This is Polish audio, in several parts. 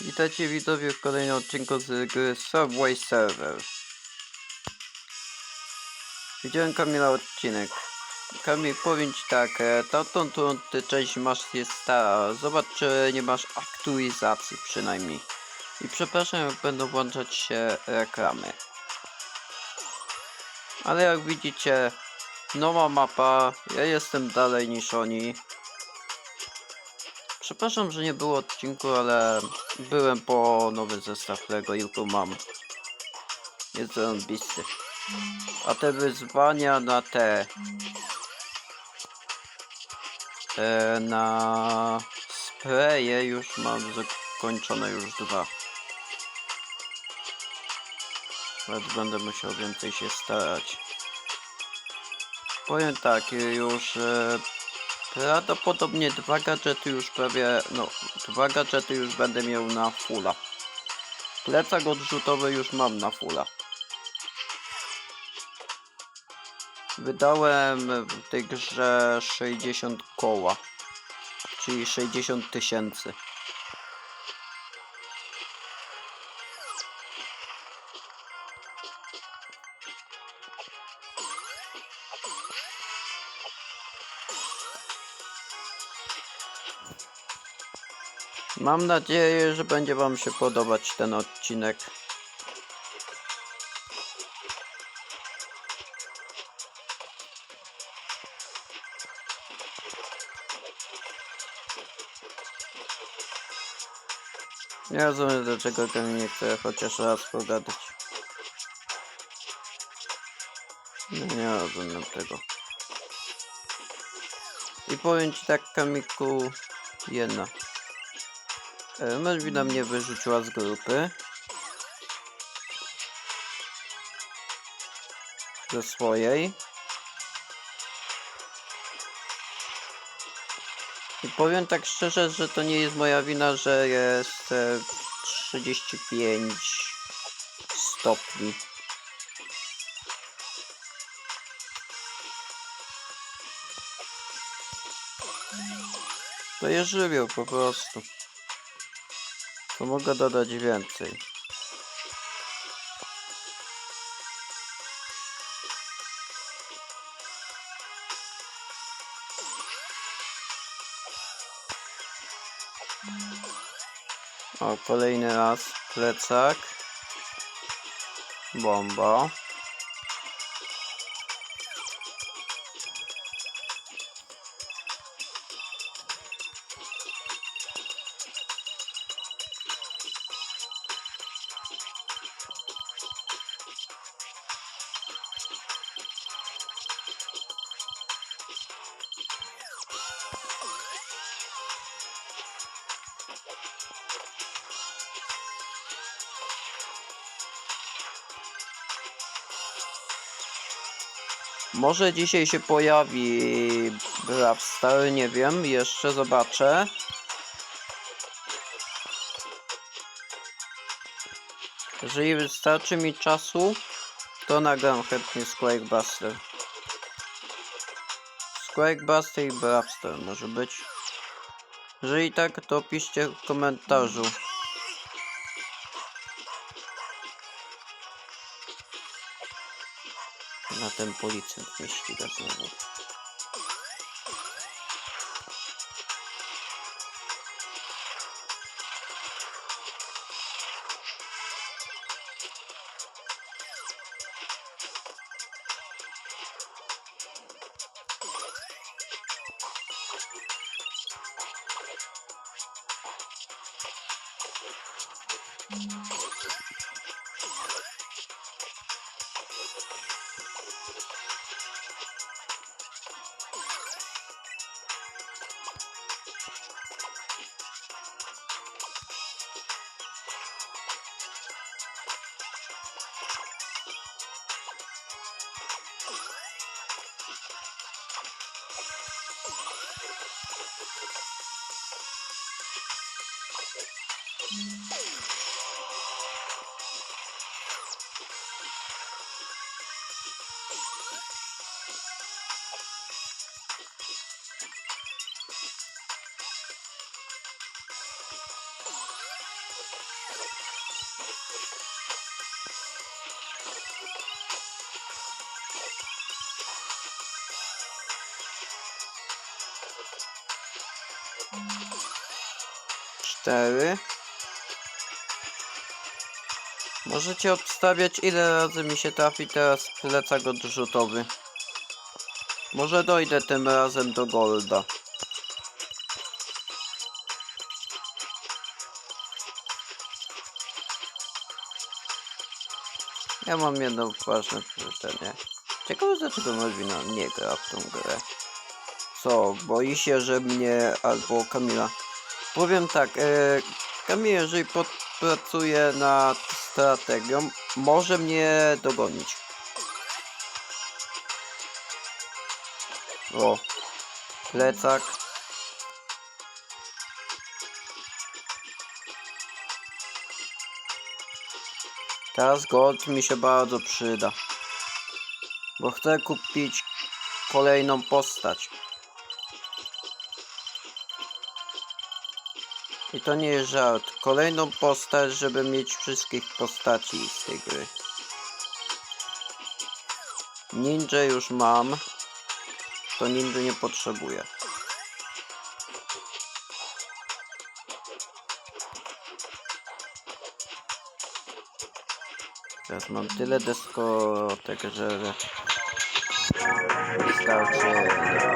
Witajcie widzowie w kolejnym odcinku z gry Subway Server. Widziałem Kamila odcinek. Kamil, powiem ci tak, e, tamtą tą część masz jest stara. Zobacz, czy nie masz aktualizacji przynajmniej. I przepraszam, będą włączać się reklamy. Ale jak widzicie, nowa mapa, ja jestem dalej niż oni. Przepraszam, że nie było odcinku, ale byłem po nowy zestaw i tu mam. Jest zarąbisty. A te wyzwania na te... E, na spreje już mam zakończone już dwa. Więc będę musiał więcej się starać. Powiem tak, już e, Prawdopodobnie dwa gadżety już prawie, no, dwa gadżety już będę miał na fulla. Plecak odrzutowy już mam na fulla. Wydałem w tej grze 60 koła, czyli 60 tysięcy. Mam nadzieję, że będzie Wam się podobać ten odcinek. Nie rozumiem dlaczego ten nie chce chociaż raz pogadać. No nie rozumiem tego. I powiem Ci tak Kamiku, jedna. E, Melvina mnie wyrzuciła z grupy. Ze swojej. I powiem tak szczerze, że to nie jest moja wina, że jest e, 35 stopni. To jest żywioł po prostu. To mogę dodać więcej. O, kolejny raz plecak. Bomba. Może dzisiaj się pojawi Bravstar, nie wiem, jeszcze zobaczę. Jeżeli wystarczy mi czasu, to nagram chętnie Square Buster. Square Buster i Bravstar może być. Jeżeli tak, to piszcie w komentarzu na ten policzek wyścigacz. 4. Możecie obstawiać ile razy mi się trafi teraz plecak odrzutowy. Może dojdę tym razem do Golda. Ja mam jedno ważne pytanie. Ciekawe dlaczego Malwina nie gra w tą grę. Co, boi się, że mnie albo Kamila Powiem tak, e, Kamil jeżeli podpracuje nad strategią, może mnie dogonić. O, plecak. Teraz gold mi się bardzo przyda. Bo chcę kupić kolejną postać. I to nie jest żart. Kolejną postać, żeby mieć wszystkich postaci z tej gry. Ninja już mam. To ninja nie potrzebuję. Teraz mam tyle deskotek, że wystarczy.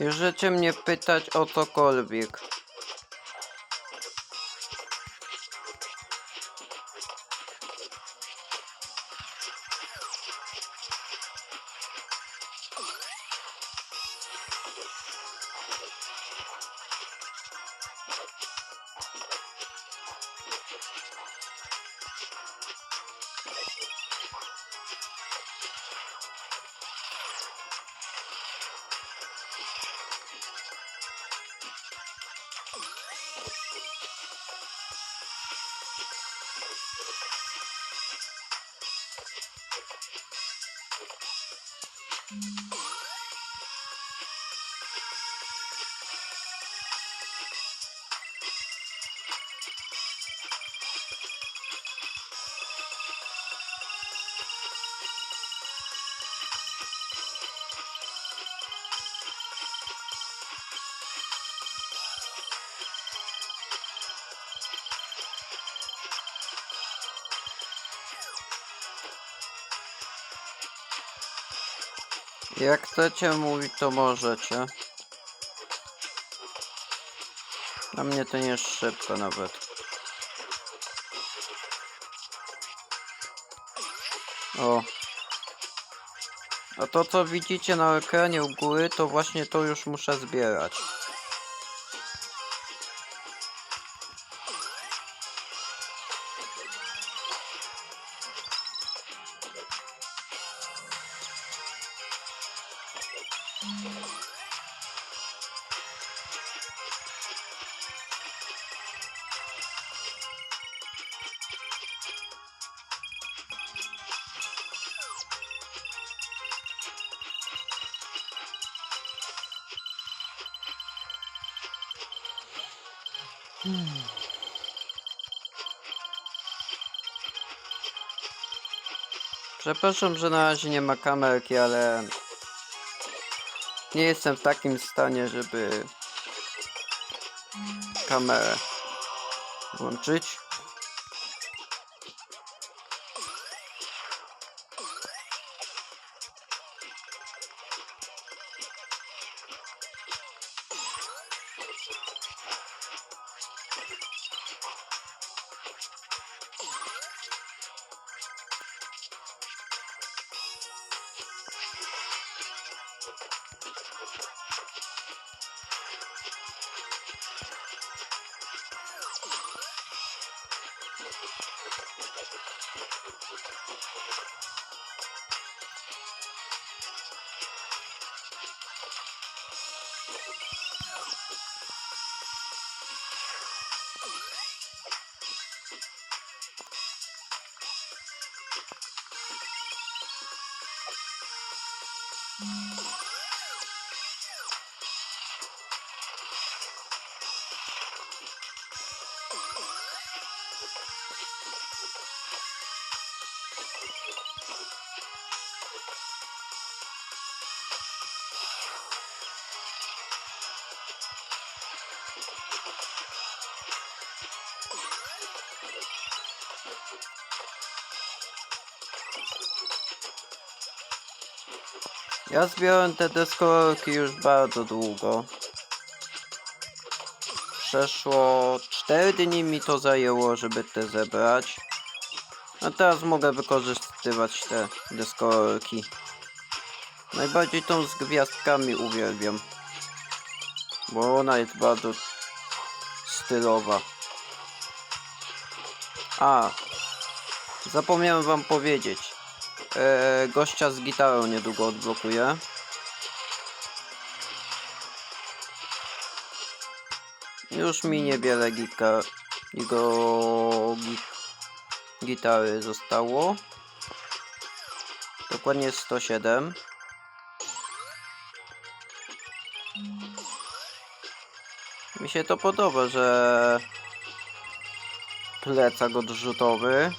Możecie mnie pytać o cokolwiek. Jak chcecie mówić, to możecie. Dla mnie to nie jest szybko nawet. O. A to co widzicie na ekranie u góry, to właśnie to już muszę zbierać. Przepraszam, że na razie nie ma kamerki, ale nie jestem w takim stanie, żeby kamerę włączyć. Ja zbierałem te deskorki już bardzo długo. Przeszło 4 dni mi to zajęło, żeby te zebrać. A teraz mogę wykorzystywać te deskorki. Najbardziej tą z gwiazdkami uwielbiam. Bo ona jest bardzo stylowa. A, zapomniałem wam powiedzieć. E, gościa z gitarą niedługo odblokuję. Już mi niewiele gika, jego gi, gitary zostało. Dokładnie 107. Mi się to podoba, że plecak odrzutowy.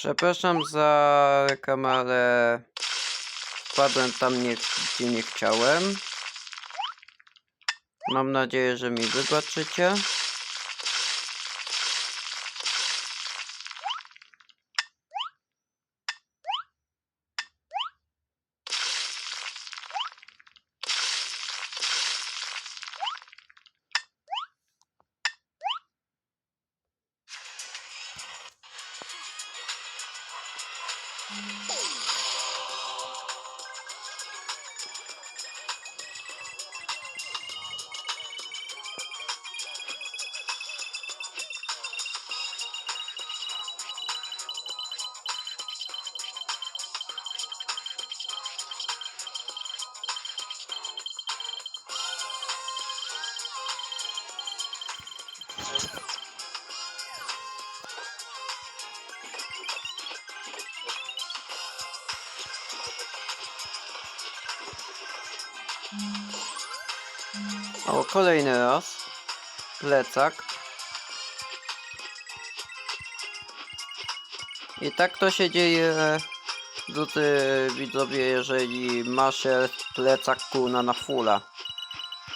Przepraszam za kamerę. Wpadłem tam, nie, gdzie nie chciałem. Mam nadzieję, że mi wybaczycie. O, kolejny raz. Plecak. I tak to się dzieje, drodzy widzowie, jeżeli masz plecak kuna na fulla.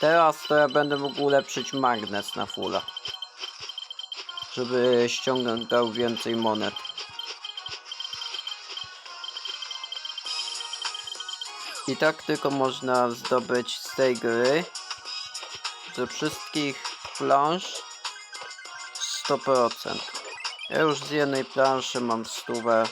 Teraz to ja będę mógł ulepszyć magnes na fulla. Żeby ściągał więcej monet. I tak tylko można zdobyć z tej gry ze wszystkich plansz 100%. Ja już z jednej planszy mam stówę.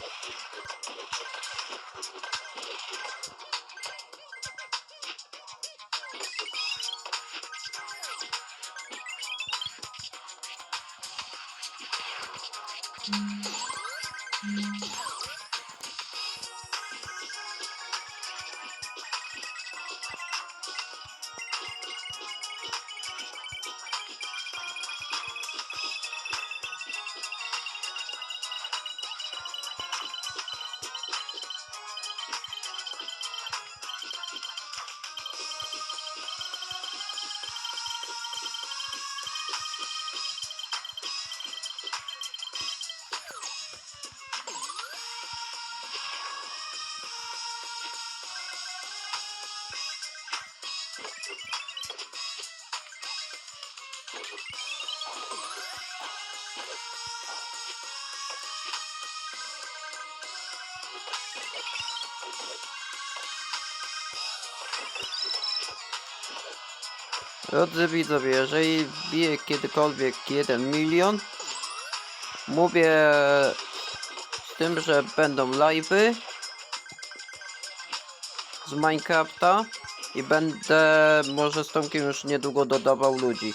Drodzy widzowie, jeżeli bije kiedykolwiek 1 milion, mówię z tym, że będą live'y z Minecrafta i będę może z Tomkiem już niedługo dodawał ludzi.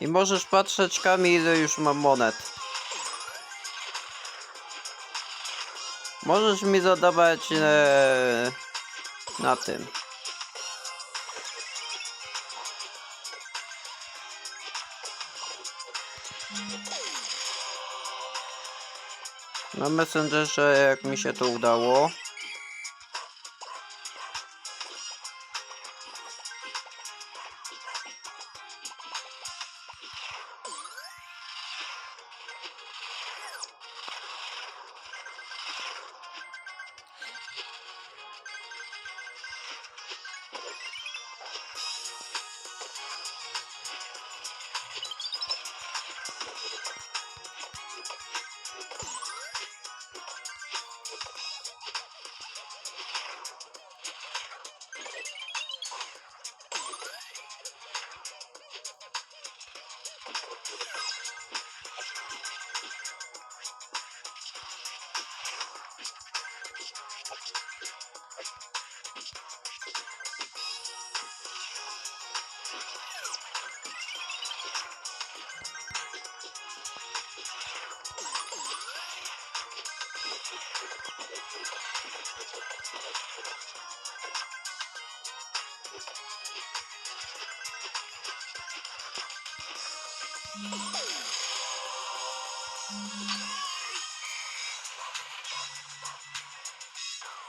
I możesz patrzeć Kamil ile już mam monet. Możesz mi zadawać e, na tym. Na Messengerze jak mi się to udało.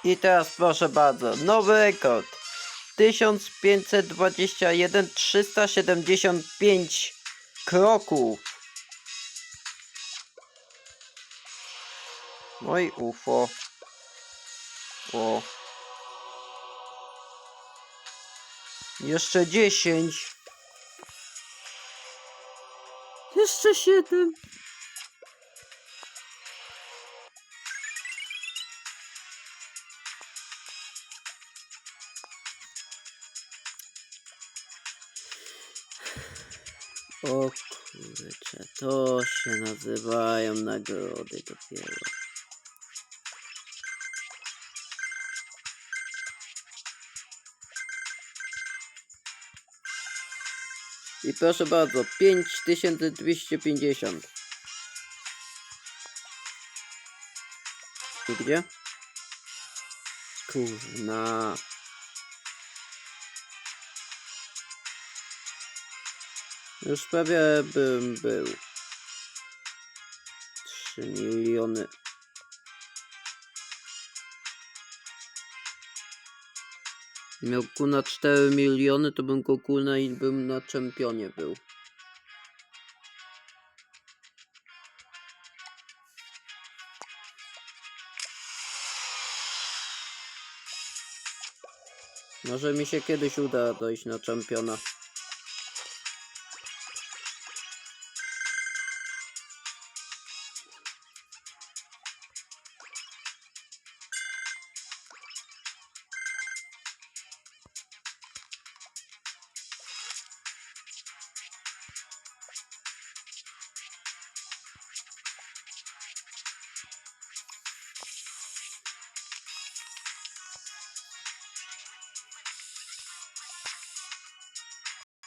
I teraz proszę bardzo, nowy rekord. 1521 375 kroków. No i UFO. O. Jeszcze 10. Jeszcze 7. O kurczę, to się nazywają nagrody dopiero. Proszę bardzo, 5250. I gdzie? Kurna. Już prawie bym był. 3 miliony. Miał ku na 4 miliony, to bym go kulna i bym na czempionie był. Może mi się kiedyś uda dojść na czempiona.